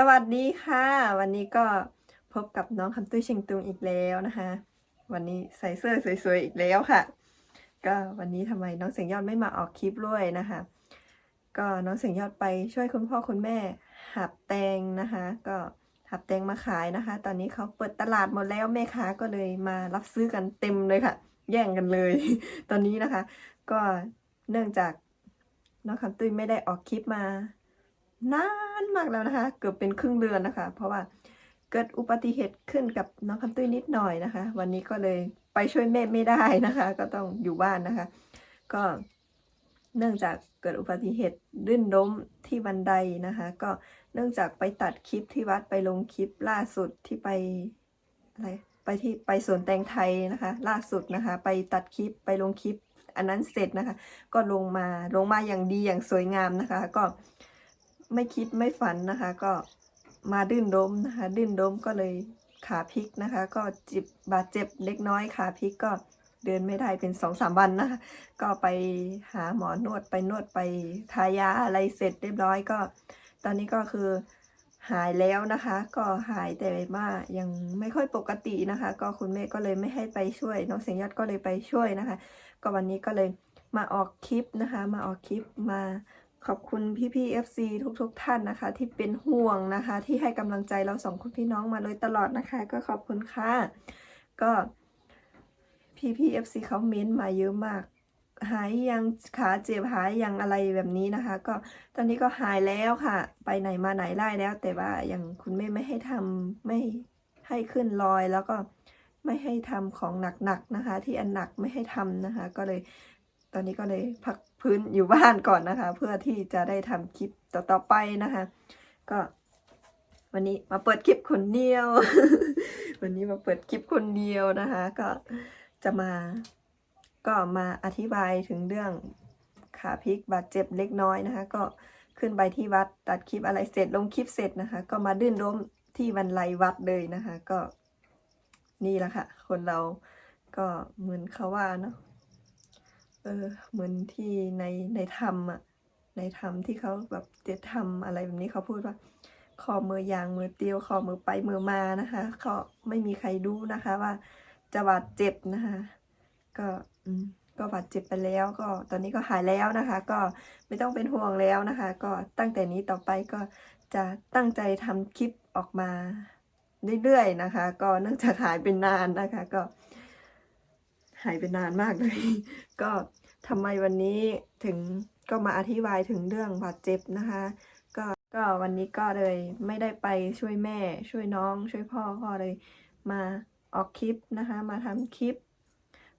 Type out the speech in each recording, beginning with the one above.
สวัสดีค่ะ วันนี้ก็พบกับน้องคำตุ้ยเชิงตุงอีกแล้วนะคะ วันนี้ใส่เสื้อสวยๆอีกแล้วค่ะ ก็วันนี้ทำไมน้องเสียงยอดไม่มาออกคลิปด้วยนะคะ ก็น้องเสียงยอดไปช่วยคุณพ่อคุณแม่หับแตงนะคะ ก็หับแตงมาขายนะคะ ตอนนี้เขาเปิดตลาดหมดแล้วแม่ค้าก็เลยมารับซื้อกันเต็มเลยค่ะ แย่งกันเลย ตอนนี้นะคะ ก็เนื่องจากน้องคำตุ้ยไม่ได้ออกคลิปมานาน มากแล้วนะคะ เกือบเป็นครึ่งเดือนนะคะ เพราะว่าเกิดอุบัติเหตุขึ้นกับน้องคำตุ้ยนิดหน่อยนะคะ วันนี้ก็เลยไปช่วยแม่ไม่ได้นะคะ ก็ต้องอยู่บ้านนะคะ ก็เนื่องจากเกิดอุบัติเหตุลื่นล้มที่บันไดนะคะ ก็เนื่องจากไปตัดคลิปที่วัดไปลงคลิปล่าสุดที่ไปอะไรไปที่ไปสวนแตงไทยนะคะ ล่าสุดนะคะ ไปตัดคลิปไปลงคลิปอันนั้นเสร็จนะคะ ก็ลงมาลงมาอย่างดีอย่างสวยงามนะคะ ก็ ไม่คิดไม่ฝันนะคะ ก็มาดื้นล้มนะคะดื้นล้มก็เลยขาพลิกนะคะ ก็จิบบาดเจ็บเล็กน้อยขาพลิกก็เดินไม่ได้เป็นสองสามวันนะคะ ก็ไปหาหมอนวดไปนวดไปทายาอะไรเสร็จเรียบร้อยก็ ตอนนี้ก็คือหายแล้วนะคะ ก็หายแต่ว่ายังไม่ค่อยปกตินะคะ ก็คุณแม่ก็เลยไม่ให้ไปช่วย น้องเสียงยอดก็เลยไปช่วยนะคะ ก็วันนี้ก็เลยมาออกคลิปนะคะ มาออกคลิปมา ขอบคุณพี่พี่ๆ FC ทุกๆทท่านนะคะ ที่เป็นห่วงนะคะ ที่ให้กำลังใจเราสองคนพี่น้องมาโดยตลอดนะคะ ก็ขอบคุณค่ะ ก็พี่พี่ๆ FC เขาเม้นต์มาเยอะมาก หายยังขาเจ็บหายยังอะไรแบบนี้นะคะ ก็ตอนนี้ก็หายแล้วค่ะ ไปไหนมาไหนได้แล้ว แต่ว่าอยังคุณแม่ไม่ให้ทำไม่ให้ขึ้นลอยแล้วก็ไม่ให้ทำของหนักๆนะคะ ที่อันหนักไม่ให้ทำนะคะ ก็เลยตอนนี้ก็เลยพัก พื้นอยู่บ้านก่อนนะคะ เพื่อที่จะได้ทำคลิปต่อๆไปนะคะ ก็ วันนี้มาเปิดคลิปคนเดียว วันนี้มาเปิดคลิปคนเดียวนะคะ ก็จะมา ก็มาอธิบายถึงเรื่องขาพลิกบาดเจ็บเล็กน้อยนะคะ ก็ขึ้นไปที่วัดตัดคลิปอะไรเสร็จลงคลิปเสร็จนะคะ ก็มาดื้นร่มที่วันไลวัดเลยนะคะ ก็นี่แหละค่ะ คนเราก็เหมือนเขาว่าเนาะ เออเหมือนที่ในในธรรมอะในธรรมที่เขาแบบเดธรรมอะไรแบบนี้เขาพูดว่าคอมือยางมือเตียวคอมือไปมือมานะคะเขาไม่มีใครรู้นะคะว่าจะบาดเจ็บนะคะ ก็อืมก็บาดเจ็บไปแล้ว ก็ตอนนี้ก็หายแล้วนะคะ ก็ไม่ต้องเป็นห่วงแล้วนะคะ ก็ตั้งแต่นี้ต่อไปก็จะตั้งใจทำคลิปออกมาเรื่อยๆนะคะ ก็เนื่องจากหายไปนานนะคะ ก็ หายไปนานมากเลย ก็ทำไมวันนี้ถึงก็มาอธิบายถึงเรื่องบาดเจ็บนะคะ ก็ก็วันนี้ก็เลยไม่ได้ไปช่วยแม่ ช่วยน้อง ช่วยพ่อก็เลยมาออกคลิปนะคะ มาทำคลิป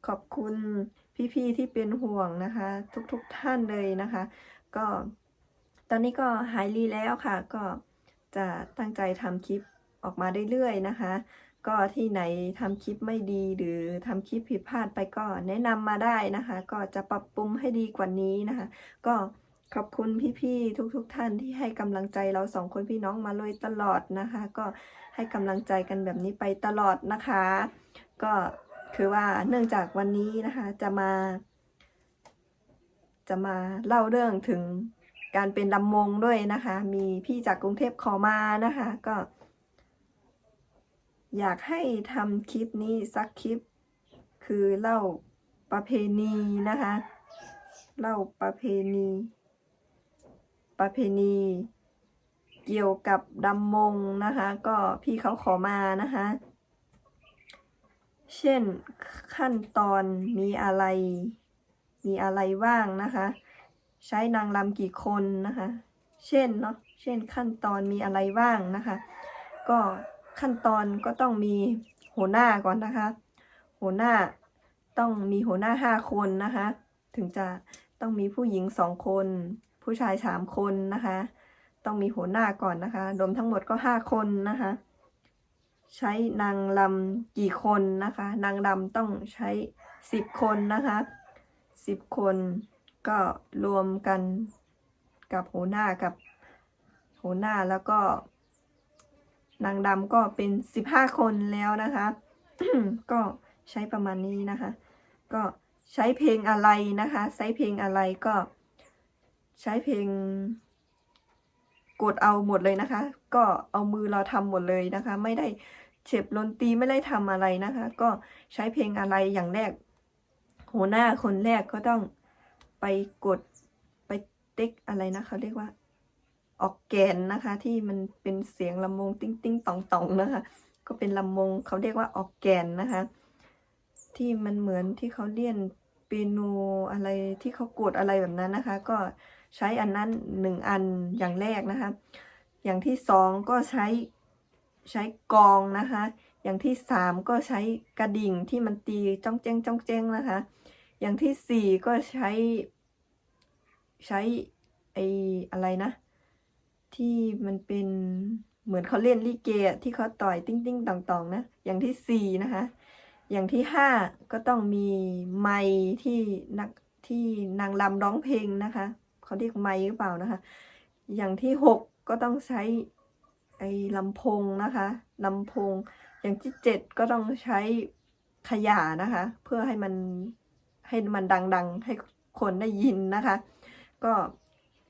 ขอบคุณพี่ๆที่เป็นห่วงนะคะ ทุกๆทท่านเลยนะคะ ก็ตอนนี้ก็หายรีแล้วค่ะ ก็จะตั้งใจทำคลิปออกมาเรื่อยๆนะคะ ก็ที่ไหนทำคลิปไม่ดีหรือทำคลิปผิดพลาดไปก็แนะนำมาได้นะคะ ก็จะปรับปรุงให้ดีกว่านี้นะคะ ก็ขอบคุณพี่ๆทุกๆทท่านที่ให้กำลังใจเราสองคนพี่น้องมาเลยตลอดนะคะ ก็ให้กำลังใจกันแบบนี้ไปตลอดนะคะ ก็คือว่าเนื่องจากวันนี้นะคะจะมา จะมาเล่าเรื่องถึงการเป็นลำมงด้วยนะคะ มีพี่จากกรุงเทพขอมานะคะ ก็ อยากให้ทำคลิปนี้สักคลิป คือเล่าประเพณีนะคะ เล่าประเพณี ประเพณี เกี่ยวกับดำมงนะคะ ก็พี่เขาขอมานะคะ เช่นขั้นตอนมีอะไร มีอะไรบ้างนะคะ ใช้นางรำกี่คนนะคะ เช่นเนาะเช่นขั้นตอนมีอะไรบ้างนะคะ ก็ ขั้นตอนก็ต้องมีหัวหน้าก่อนนะคะ หัวหน้าต้องมีหัวหน้าห้าคนนะคะ ถึงจะต้องมีผู้หญิงสองคน ผู้ชายสามคนนะคะ ต้องมีหัวหน้าก่อนนะคะ รวมทั้งหมดก็ห้าคนนะคะ ใช้นางรำกี่คนนะคะ นางรำต้องใช้สิบคนนะคะสิบคนก็รวมกันกับหัวหน้ากับหัวหน้าแล้วก็ นางดำก็เป็นสิบห้าคนแล้วนะคะ ก็ใช้ประมาณนี้นะคะ ก็ใช้เพลงอะไรนะคะ ใช้เพลงอะไรก็ ใช้เพลง กดเอาหมดเลยนะคะ ก็เอามือเราทำหมดเลยนะคะ ไม่ได้เจ็บดนตีไม่ได้ทำอะไรนะคะ ก็ใช้เพลงอะไรอย่างแรกหัวหน้าคนแรกก็ต้องไปกดไปติ๊กอะไรนะเขาเรียกว่า ออกแกนนะคะ ที่มันเป็นเสียงลำวงติ้งติ้งตองตองนะคะ ก็เป็นลำวงเขาเรียกว่าออกแกนนะคะ ที่มันเหมือนที่เขาเรียนเปียโนอะไรที่เขากดอะไรแบบนั้นนะคะ ก็ใช้อันนั้นหนึ่งอันอย่างแรกนะคะ อย่างที่สองก็ใช้ใช้กองนะคะ อย่างที่สามก็ใช้กระดิ่งที่มันตีจ้องแจ้งจ้องแจ้งนะคะ อย่างที่สี่ก็ใช้ ใช้ไออะไรนะ ที่มันเป็นเหมือนเขาเล่นลิเกะที่เขาต่อยติ้งติ้งต่องตองนะ อย่างที่สี่นะคะ อย่างที่ห้าก็ต้องมีไมค์ที่นักที่นางรำร้องเพลงนะคะเขาเรียกไมค์หรือเปล่านะคะ อย่างที่หกก็ต้องใช้ไอ้ลำโพงนะคะลำโพง อย่างที่เจ็ดก็ต้องใช้ขยะนะคะ เพื่อให้มันให้มันดังๆ ให้คนได้ยินนะคะ ก็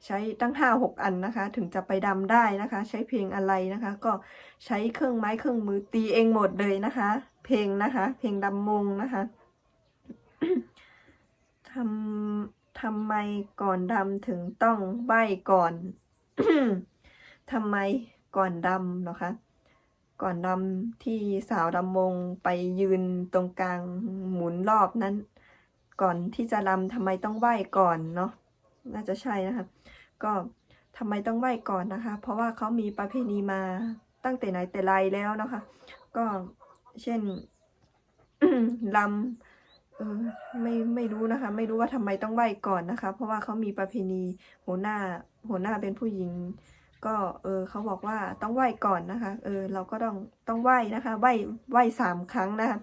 ใช้ตั้งห้าหกอันนะคะ ถึงจะไปดำได้นะคะ ใช้เพลงอะไรนะคะ ก็ใช้เครื่องไม้เครื่องมือตีเองหมดเลยนะคะ เพลงนะคะ เพลงดำมงนะคะทำทำไมก่อนดำถึงต้องใบก่อนทำไมก่อนดำเหรอคะก่อนดำที่สาวดำมงไปยืนตรงกลางหมุนรอบนั้น ก่อนที่จะรำทำไมต้องไหว้ก่อนเนาะน่าจะใช่นะคะ ก็ทำไมต้องไหว้ก่อนนะคะ เพราะว่าเขามีประเพณีมาตั้งแต่ไหนแต่ไรแล้วนะคะ ก็เช่นลำเออไม่ไม่รู้นะคะ ไม่รู้ว่าทำไมต้องไหว้ก่อนนะคะ เพราะว่าเขามีประเพณีหัวหน้าหัวหน้าเป็นผู้หญิง ก็เออเขาบอกว่าต้องไหว้ก่อนนะคะ เออ เราก็ต้องต้องไหว้นะคะไหว้ไหว้สามครั้งนะคะ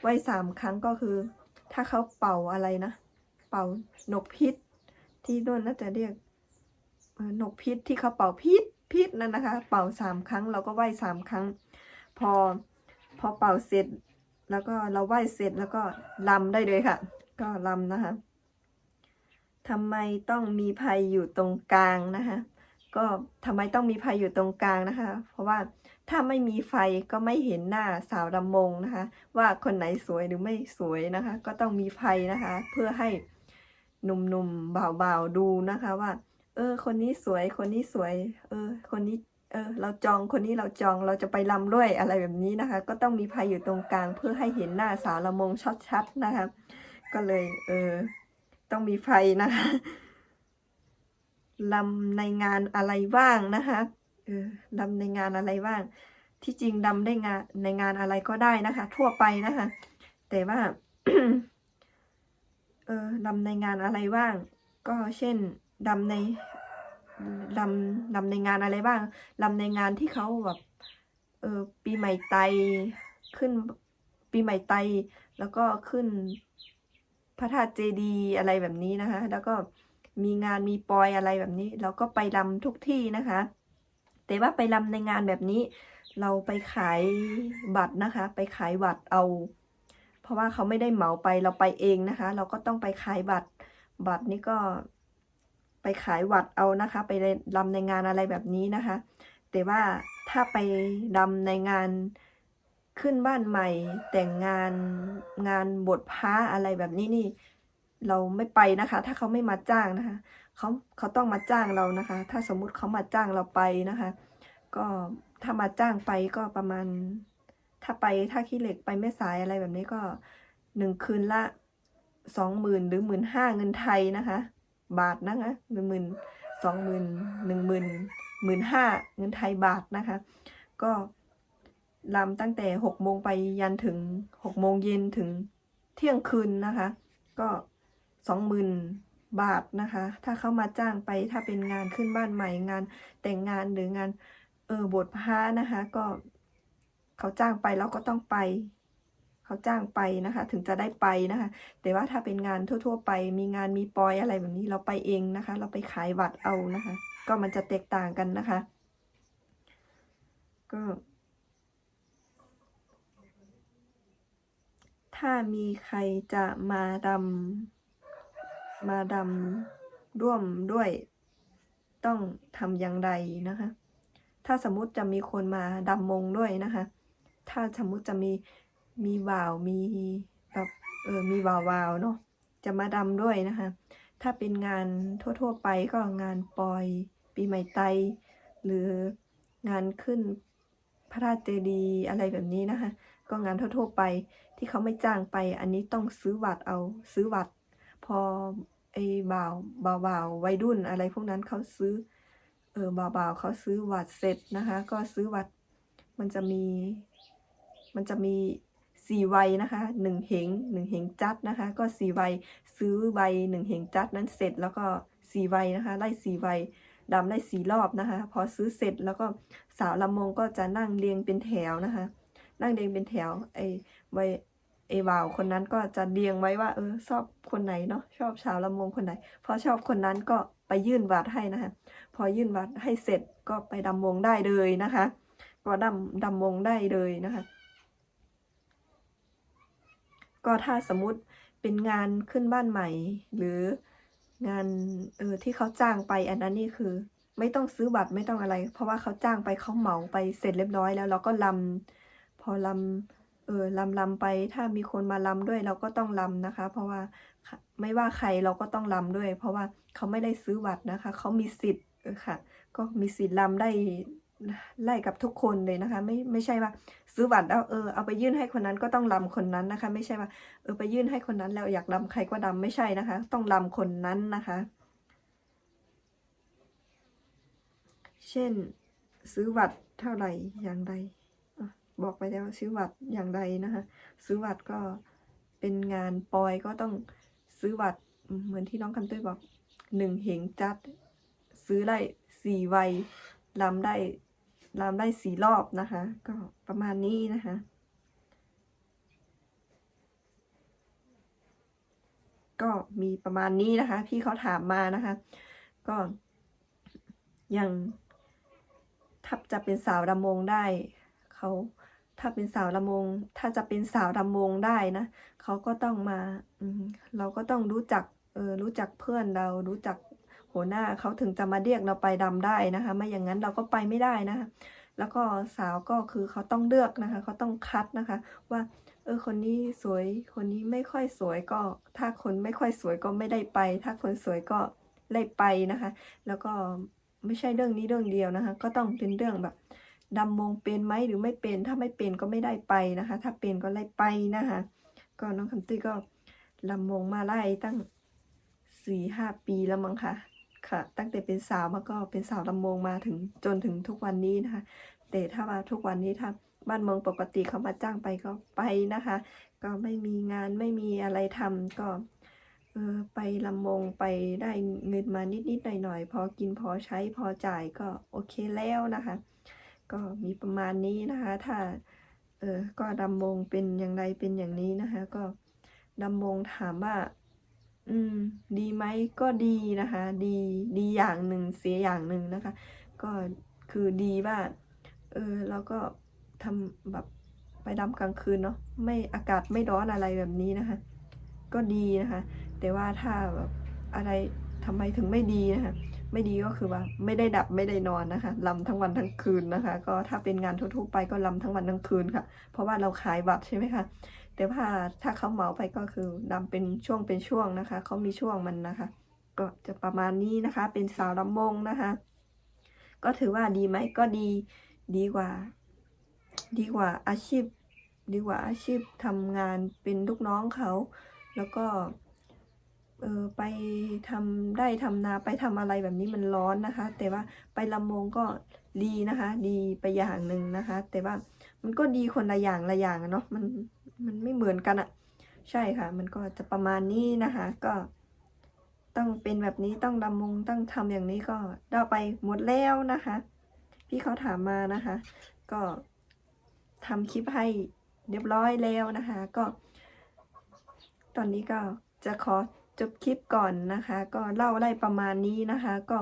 ไหว้สามครั้งก็คือ ถ้าเขาเป่าอะไรนะ เป่านกพิษ ที่โน่นน่าจะเรียก นกพิษที่เขาเป่าพิษพิษนั่นนะคะ เป่าสามครั้งเราก็ไหว้สามครั้ง พอพอเป่าเสร็จ แล้วก็เราไหว้เสร็จแล้วก็ลำได้เลยค่ะ ก็ลำนะคะทำไมต้องมีภัยอยู่ตรงกลางนะคะ ก็ทำไมต้องมีภัยอยู่ตรงกลางนะคะ เพราะว่าถ้าไม่มีไฟก็ไม่เห็นหน้าสาวดำมงนะคะ ว่าคนไหนสวยหรือไม่สวยนะคะ ก็ต้องมีไฟนะคะ เพื่อให้หนุ่มๆเบาๆดูนะคะว่า เออ คนนี้สวย คนนี้สวย เออ คนนี้ เออ เราจอง คนนี้เราจอง เราจะไปลำด้วยอะไรแบบนี้นะคะ ก็ต้องมีไฟอยู่ตรงกลาง เพื่อให้เห็นหน้าสาวละมงชัดๆนะคะ ก็เลย เออ ต้องมีไฟนะคะลำในงานอะไรบ้างนะคะเออลำในงานอะไรบ้าง ที่จริงดำได้งานในงานอะไรก็ได้นะคะ ทั่วไปนะคะ แต่ว่า เออดำในงานอะไรบ้าง ก็เช่น ดำในดำดำในงานอะไรบ้างดำในงานที่เขาแบบเออปีใหม่ไตขึ้นปีใหม่ไตแล้วก็ขึ้นพระธาตุเจดีอะไรแบบนี้นะคะ แล้วก็มีงานมีปอยอะไรแบบนี้ เราก็ไปลำทุกที่นะคะ แต่ว่าไปลำในงานแบบนี้ เราไปขายบัตรนะคะ ไปขายบัตรเอา เพราะว่าเขาไม่ได้เหมาไปเราไปเองนะคะ เราก็ต้องไปขายบัตร บัตรนี่ก็ ไปขายวัดเอานะคะ ไปรำในงานอะไรแบบนี้นะคะ แต่ว่าถ้าไปรำในงานขึ้นบ้านใหม่ แต่งงานงานบวชพระอะไรแบบนี้นี่ เราไม่ไปนะคะ ถ้าเขาไม่มาจ้างนะคะเขาเขาต้องมาจ้างเรานะคะ ถ้าสมมุติเขามาจ้างเราไปนะคะ ก็ถ้ามาจ้างไปก็ประมาณ ถ้าไปถ้าขี้เหล็กไปแม่สายอะไรแบบนี้ก็หนึ่งคืนละสองหมื่นหรือหมื่นห้าเงินไทยนะคะ บาทนะคะหนึ่งหมื่นสองหมื่นหนึ่งหมื่นหมื่นห้าเงินไทยบาทนะคะ ก็ลำตั้งแต่หกโมงไปยันถึงหกโมงเย็นถึงเที่ยงคืนนะคะ ก็สองหมื่นบาทนะคะ ถ้าเขามาจ้างไปถ้าเป็นงานขึ้นบ้านใหม่งานแต่งงานหรืองานเออบวชพระนะคะ ก็เขาจ้างไปเราก็ต้องไป เขาจ้างไปนะคะ ถึงจะได้ไปนะคะ แต่ว่าถ้าเป็นงานทั่ว ๆ ไป มีงานมีปอยอะไรแบบนี้เราไปเองนะคะ เราไปขายบัตรเอานะคะ ก็มันจะแตกต่างกันนะคะ ก็ ถ้ามีใครจะมาดำมาดำร่วมด้วย ต้องทำอย่างไรนะคะถ้าสมมุติจะมีคนมาดำมงด้วยนะคะ ถ้าสมมุติจะมี มีบ่าวมีแบบเออมีบ่าววาวๆเนาะจะมาดำด้วยนะคะ ถ้าเป็นงานทั่ว ๆ ไปก็งานปอยปีใหม่ไต หรืองานขึ้นพระราชเจดีย์อะไรแบบนี้นะคะ ก็งานทั่ว ๆ ไปที่เขาไม่จ้างไป อันนี้ต้องซื้อบัตรเอาซื้อบัตรพอไอ้บ่าวบ่าวบ่าววัยรุ่นอะไรพวกนั้นเขาซื้อเออบ่าวบ่าวเขาซื้อบัตรเสร็จนะคะ ก็ซื้อบัตรมันจะมี มันจะมี สี่วัยนะคะหนึ่งเหงหนึ่งเหงจัดนะคะ ก็สี่วัยซื้อใบหนึ่งเหงจัดนั้นเสร็จแล้วก็สี่วัยนะคะไล่สี่วัยดำได้สี่รอบนะคะ พอซื้อเสร็จแล้วก็สาวลำมงก็จะนั่งเรียงเป็นแถวนะคะ นั่งเรียงเป็นแถวไอ้วัยไอ้บ่าวคนนั้นก็จะเรียงไว้ว่า เออชอบคนไหนเนาะชอบชาวลำมงคนไหน พอชอบคนนั้นก็ไปยื่นบัตรให้นะคะ พอยื่นบัตรให้เสร็จก็ไปดำมงได้เลยนะคะ ก็ดำดำมงได้เลยนะคะ ก็ถ้าสมมติเป็นงานขึ้นบ้านใหม่ หรืองานเออที่เขาจ้างไปอันนั้นนี่คือ ไม่ต้องซื้อบัตรไม่ต้องอะไร เพราะว่าเขาจ้างไปเขาเหมาไปเสร็จเรียบร้อยแล้ว เราก็ลำพอลำเออลำลำไปถ้ามีคนมาลำด้วยเราก็ต้องลำนะคะ เพราะว่าไม่ว่าใครเราก็ต้องลำด้วย เพราะว่าเขาไม่ได้ซื้อบัตรนะคะ เขามีสิทธิ์ค่ะ ก็มีสิทธิ์ลำได้ ไล่กับทุกคนเลยนะคะ ไม่ไม่ใช่ว่า ซื้อบัตรแล้วเออเอาไปยื่นให้คนนั้นก็ต้องลำคนนั้นนะคะ ไม่ใช่ว่าเออไปยื่นให้คนนั้นแล้วอยากลำใครก็ลำไม่ใช่นะคะ ต้องลำคนนั้นนะคะ เช่น ซื้อบัตรเท่าไหร่อย่างไรอะบอกไปแล้วซื้อบัตรอย่างไรนะคะ ซื้อบัตรก็เป็นงานปอยก็ต้องซื้อบัตรเหมือนที่น้องคำตุ้ยบอกหนึ่งเหงจัด ซื้อได้สี่วัยลำได้ ลำได้สี่รอบนะคะ ก็ประมาณนี้นะคะ ก็มีประมาณนี้นะคะ พี่เขาถามมานะคะ ก็ยังถ้าจะเป็นสาวรำวงได้เขาถ้าเป็นสาวรำวงถ้าจะเป็นสาวรำวงได้นะเขาก็ต้องมาอมเราก็ต้องรู้จักเออรู้จักเพื่อนเรารู้จัก หัวหน้าเขาถึงจะมาเรียกเราไปดำได้นะคะ ไม่อย่างนั้นเราก็ไปไม่ได้นะคะ แล้วก็สาวก็คือเขาต้องเลือกนะคะ เขาต้องคัดนะคะ ว่า เออคนนี้สวย คนนี้ไม่ค่อยสวยก็ ถ้าคนไม่ค่อยสวยก็ไม่ได้ไป ถ้าคนสวยก็ไล่ไปนะคะ แล้วก็ไม่ใช่เรื่องนี้เรื่องเดียวนะคะ ก็ต้องเป็นเรื่องแบบดำมงเป็นไหมหรือไม่เป็น ถ้าไม่เป็นก็ไม่ได้ไปนะคะ ถ้าเป็นก็ไล่ไปนะคะ ก็น้องคำตุ้ยก็ลำมงมาไล่ตั้งสี่ห้าปีแล้วมั้งค่ะ ค่ะ ตั้งแต่เป็นสาวมาก็เป็นสาวลำมงมาถึงจนถึงทุกวันนี้นะคะ แต่ถ้าว่าทุกวันนี้ถ้าบ้านเมืองปกติเขามาจ้างไปก็ไปนะคะ ก็ไม่มีงานไม่มีอะไรทำก็เออไปลำมงไปได้เงินมานิดๆหน่อยๆพอกินพอใช้พอจ่ายก็โอเคแล้วนะคะ ก็มีประมาณนี้นะคะ ถ้าเออก็ดำมงเป็นอย่างไรเป็นอย่างนี้นะคะ ก็ดำมงถามว่า อืม ดีไหมก็ดีนะคะ ดีดีอย่างหนึ่งเสียอย่างหนึ่งนะคะ ก็คือดีว่า เออเราก็ทำแบบไปดำกลางคืนเนาะไม่อากาศไม่ร้อนอะไรแบบนี้นะคะ ก็ดีนะคะ แต่ว่าถ้าแบบอะไรทำไมถึงไม่ดีนะคะ ไม่ดีก็คือว่าไม่ได้ดับไม่ได้นอนนะคะลำทั้งวันทั้งคืนนะคะ ก็ถ้าเป็นงานทั่วๆไปก็ลำทั้งวันทั้งคืนค่ะ เพราะว่าเราขายบัตรใช่ไหมคะ แต่ว่าถ้าเขาเหมาไปก็คือดำเป็นช่วงเป็นช่วงนะคะ เขามีช่วงมันนะคะ ก็จะประมาณนี้นะคะ เป็นสาวลำมงนะคะ ก็ถือว่าดีไหมก็ดีดีกว่า ดีกว่าอาชีพ ดีกว่าอาชีพทำงานเป็นลูกน้องเขา แล้วก็เออไปทำได้ทำนาไปทำอะไรแบบนี้มันร้อนนะคะ แต่ว่าไปลำมงก็ดีนะคะ ดีไปอย่างหนึ่งนะคะ แต่ว่ามันก็ดีคนละอย่างละอย่างเนาะมัน มันไม่เหมือนกันอะใช่ค่ะ มันก็จะประมาณนี้นะคะ ก็ ต้องเป็นแบบนี้ต้องดำมงต้องทำอย่างนี้ก็ได้ไปหมดแล้วนะคะ พี่เขาถามมานะคะ ก็ทำคลิปให้เรียบร้อยแล้วนะคะ ก็ ตอนนี้ก็จะขอจบคลิปก่อนนะคะ ก็เล่าได้ประมาณนี้นะคะ ก็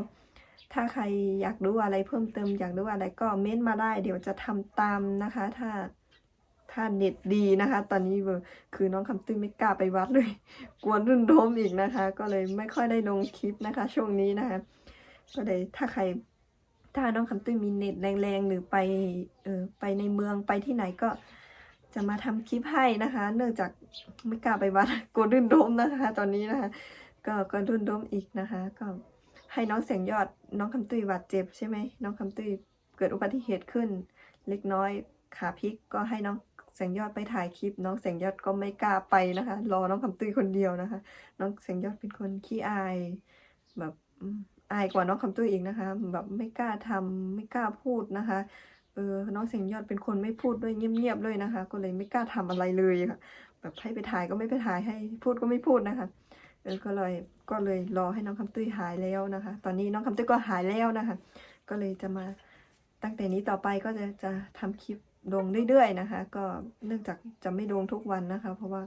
ถ้าใครอยากรู้อะไรเพิ่มเติมอยากรู้อะไรก็เม้นมาได้ เดี๋ยวจะทำตามนะคะ ถ้า ถ้าเน็ตดีนะคะ ตอนนี้เบอร์คือน้องคำตื้นไม่กล้าไปวัดเลย กลัวรุ่นโดมอีกนะคะ ก็เลยไม่ค่อยได้ลงคลิปนะคะ ช่วงนี้นะคะ ก็เลยถ้าใคร ถ้าน้องคำตุ้ยมีเน็ตแรงๆ หรือไปเออไปในเมืองไปที่ไหนก็จะมาทำคลิปให้นะคะ เนื่องจากไม่กล้าไปวัดกลัวดื่นโดมนะคะ ตอนนี้นะคะ ก็ก็ดื่นโดมอีกนะคะ ก็ให้น้องเสียงยอดน้องคำตุ้ยบาดเจ็บใช่ไหมน้องคำตุ้ยเกิดอุบัติเหตุขึ้น เล็กน้อยขาพลิกก็ให้น้อง เสียงยอดไปถ่ายคลิป น้องเสียงยอดก็ไม่กล้าไปนะคะ รอน้องคำตุ้ยคนเดียวนะคะ น้องเสียงยอดเป็นคนขี้อาย แบบอายกว่าน้องคำตุ้ยอีกนะคะ แบบไม่กล้าทำไม่กล้าพูดนะคะเออน้องเสียงยอดเป็นคนไม่พูดด้วยเงียบๆเลยนะคะ ก็เลยไม่กล้าทำอะไรเลยค่ะ แบบให้ไปถ่ายก็ไม่ไปถ่ายให้พูดก็ไม่พูดนะคะเออก็เลยก็เลยรอให้น้องคำตุ้ยหายแล้วนะคะ ตอนนี้น้องคำตุ้ยก็หายแล้วนะคะ ก็เลยจะมาตั้งแต่นี้ต่อไปก็จะจะทำคลิป ลงเรื่อยๆนะคะ ก็เนื่องจากจะไม่ลงทุกวันนะคะ เพราะว่า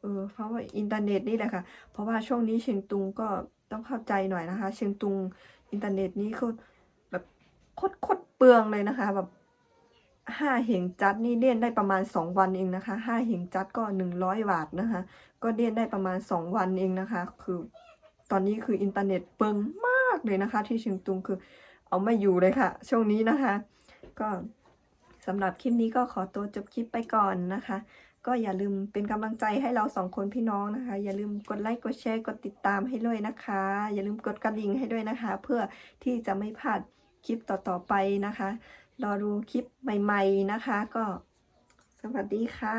เออเพราะว่าอินเทอร์เน็ตนี่แหละค่ะ เพราะว่าช่วงนี้เชียงตุงก็ต้องเข้าใจหน่อยนะคะ เชียงตุงอินเทอร์เน็ตนี่คือแบบโคตรโคตรเปลืองเลยนะคะแบบห้าเหงจัดนี่เล่นได้ประมาณสองวันเองนะคะห้าเหงจัดก็หนึ่งร้อยบาทนะคะ ก็เล่นได้ประมาณสองวันเองนะคะ คือตอนนี้คืออินเทอร์เน็ตเปลืองมากเลยนะคะ ที่เชียงตุงคือเอาไม่อยู่เลยค่ะ ช่วงนี้นะคะ ก็ สำหรับคลิปนี้ก็ขอตัวจบคลิปไปก่อนนะคะ ก็อย่าลืมเป็นกำลังใจให้เราสองคนพี่น้องนะคะ อย่าลืมกดไลค์กดแชร์กดติดตามให้ด้วยนะคะ อย่าลืมกดกระดิ่งให้ด้วยนะคะ เพื่อที่จะไม่พลาดคลิปต่อๆไปนะคะรอดูคลิปใหม่ๆนะคะ ก็สวัสดีค่ะ